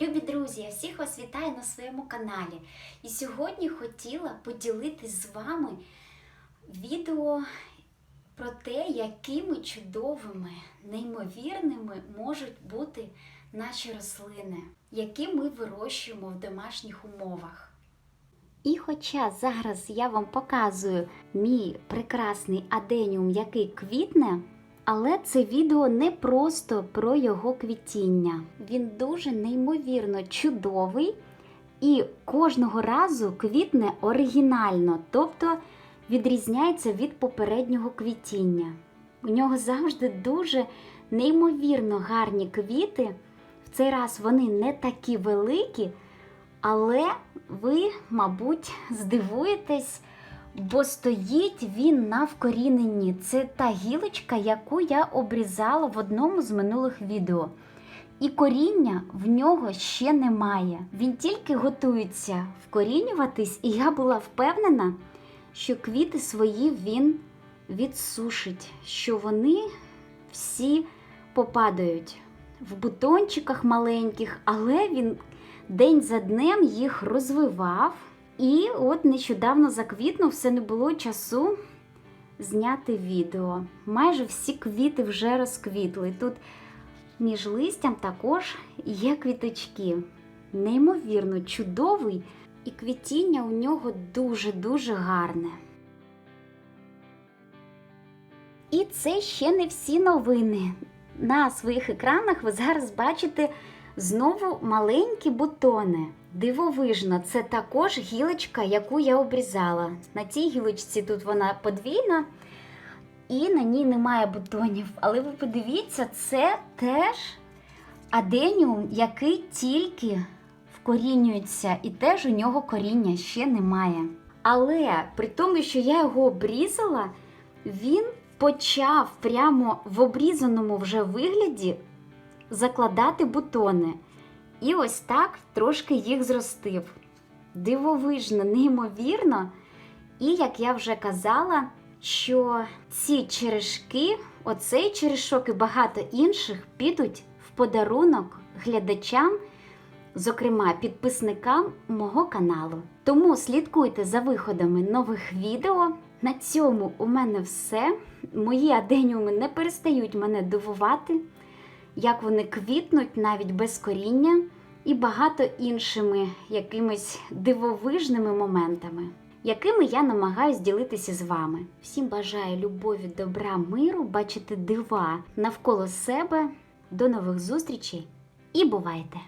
Любі друзі, я всіх вас вітаю на своєму каналі. І сьогодні хотіла поділитись з вами відео про те, якими чудовими, неймовірними можуть бути наші рослини, які ми вирощуємо в домашніх умовах. І хоча зараз я вам показую мій прекрасний аденіум, який квітне, але це відео не просто про його квітіння. Він дуже неймовірно чудовий і кожного разу квітне оригінально, тобто відрізняється від попереднього квітіння. У нього завжди дуже неймовірно гарні квіти. В цей раз вони не такі великі, але ви, мабуть, здивуєтесь, бо стоїть він на вкоріненні. Це та гілочка, яку я обрізала в одному з минулих відео. І коріння в нього ще немає. Він тільки готується вкорінюватись, і я була впевнена, що квіти свої він відсушить, що вони всі попадають в бутончиках маленьких, але він день за днем їх розвивав. І от нещодавно заквітнув, все не було часу зняти відео. Майже всі квіти вже розквітли. Тут між листям також є квіточки. Неймовірно, чудовий, і квітіння у нього дуже-дуже гарне. І це ще не всі новини. На своїх екранах ви зараз бачите знову маленькі бутони. Дивовижно, це також гілочка, яку я обрізала. На цій гілочці тут вона подвійна, і на ній немає бутонів. Але ви подивіться, це теж аденіум, який тільки вкорінюється, і теж у нього коріння ще немає. Але при тому, що я його обрізала, він почав прямо в обрізаному вже вигляді закладати бутони. І ось так трошки їх зростив. Дивовижно, неймовірно. І як я вже казала, що ці черешки, оцей черешок і багато інших підуть в подарунок глядачам, зокрема підписникам мого каналу. Тому слідкуйте за виходами нових відео. На цьому у мене все. Мої аденіуми не перестають мене дивувати як вони квітнуть навіть без коріння, і багато іншими якимись дивовижними моментами, якими я намагаюсь ділитися з вами. Всім бажаю любові, добра, миру, бачити дива навколо себе. До нових зустрічей і бувайте!